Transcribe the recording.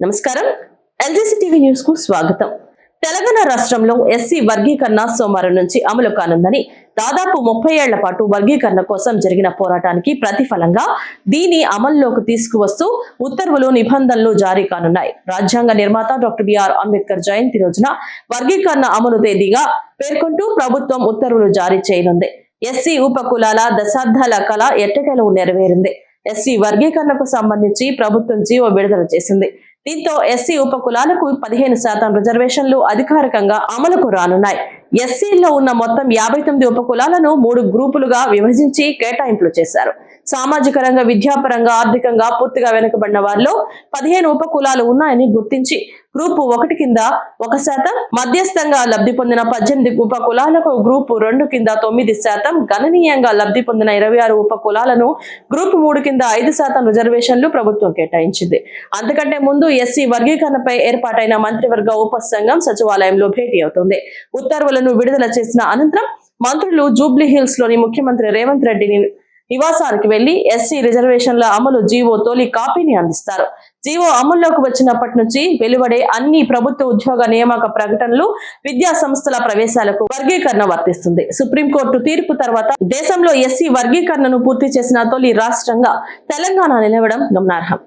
నమస్కారం. LGC TV న్యూస్కు స్వాగతం. తెలంగాణ రాష్ట్రంలో ఎస్సీ వర్గీకరణ సోమవారం నుంచి అమలు కానుందని దాదాపు ముప్పై ఏళ్ళ పాటు వర్గీకరణ కోసం జరిగిన పోరాటానికి ప్రతిఫలంగా దీని అమల్లోకి తీసుకువస్తూ ఉత్తర్వులు నిబంధనలు జారీ కానున్నాయి. రాజ్యాంగ నిర్మాత డాక్టర్ బిఆర్ అంబేద్కర్ జయంతి రోజున వర్గీకరణ అమలు తేదీగా పేర్కొంటూ ప్రభుత్వం ఉత్తర్వులు జారీ చేయనుంది. ఎస్సీ ఉపకులాల దశాబ్దాల కళ ఎట్టకేలకు నెరవేరింది. ఎస్సీ వర్గీకరణకు సంబంధించి ప్రభుత్వం జీవో విడుదల చేసింది. దీంతో ఎస్సీ ఉపకులాలకు పదిహేను శాతం రిజర్వేషన్లు అధికారికంగా అమలుకు రానున్నాయి. ఎస్సీల్లో ఉన్న మొత్తం యాభై తొమ్మిది ఉపకులాలను మూడు గ్రూపులుగా విభజించి కేటాయింపులు చేశారు. సామాజిక రంగ విద్యాపరంగా ఆర్థికంగా పూర్తిగా వెనుకబడిన వారిలో పదిహేను ఉపకులాలు ఉన్నాయని గుర్తించి గ్రూపు ఒకటి కింద ఒక శాతం మధ్యస్థంగా లబ్ధి పొందిన పద్దెనిమిది ఉప కులాలకు గ్రూపు రెండు కింద తొమ్మిది శాతం గణనీయంగా లబ్ధి పొందిన ఇరవై ఆరు ఉప కులాలను గ్రూపు మూడు కింద ఐదు శాతం రిజర్వేషన్లు ప్రభుత్వం కేటాయించింది. అంతకంటే ముందు ఎస్సీ వర్గీకరణపై ఏర్పాటైన మంత్రివర్గ ఉపసంఘం సచివాలయంలో భేటీ అవుతుంది. ఉత్తర్వులను విడుదల చేసిన అనంతరం మంత్రులు జూబ్లీ హిల్స్లోని ముఖ్యమంత్రి రేవంత్ రెడ్డిని నివాసానికి వెళ్ళి ఎస్సీ రిజర్వేషన్ల అమలు జీవో తొలి కాపీని అందిస్తారు. జీవో అమల్లోకి వచ్చినప్పటి నుంచి వెలువడే అన్ని ప్రభుత్వ ఉద్యోగ నియామక ప్రకటనలు విద్యా సంస్థల ప్రవేశాలకు వర్గీకరణ వర్తిస్తుంది. సుప్రీంకోర్టు తీర్పు తర్వాత దేశంలో ఎస్సీ వర్గీకరణను పూర్తి చేసిన తొలి రాష్ట్రంగా తెలంగాణ నిలవడం గమనార్హం.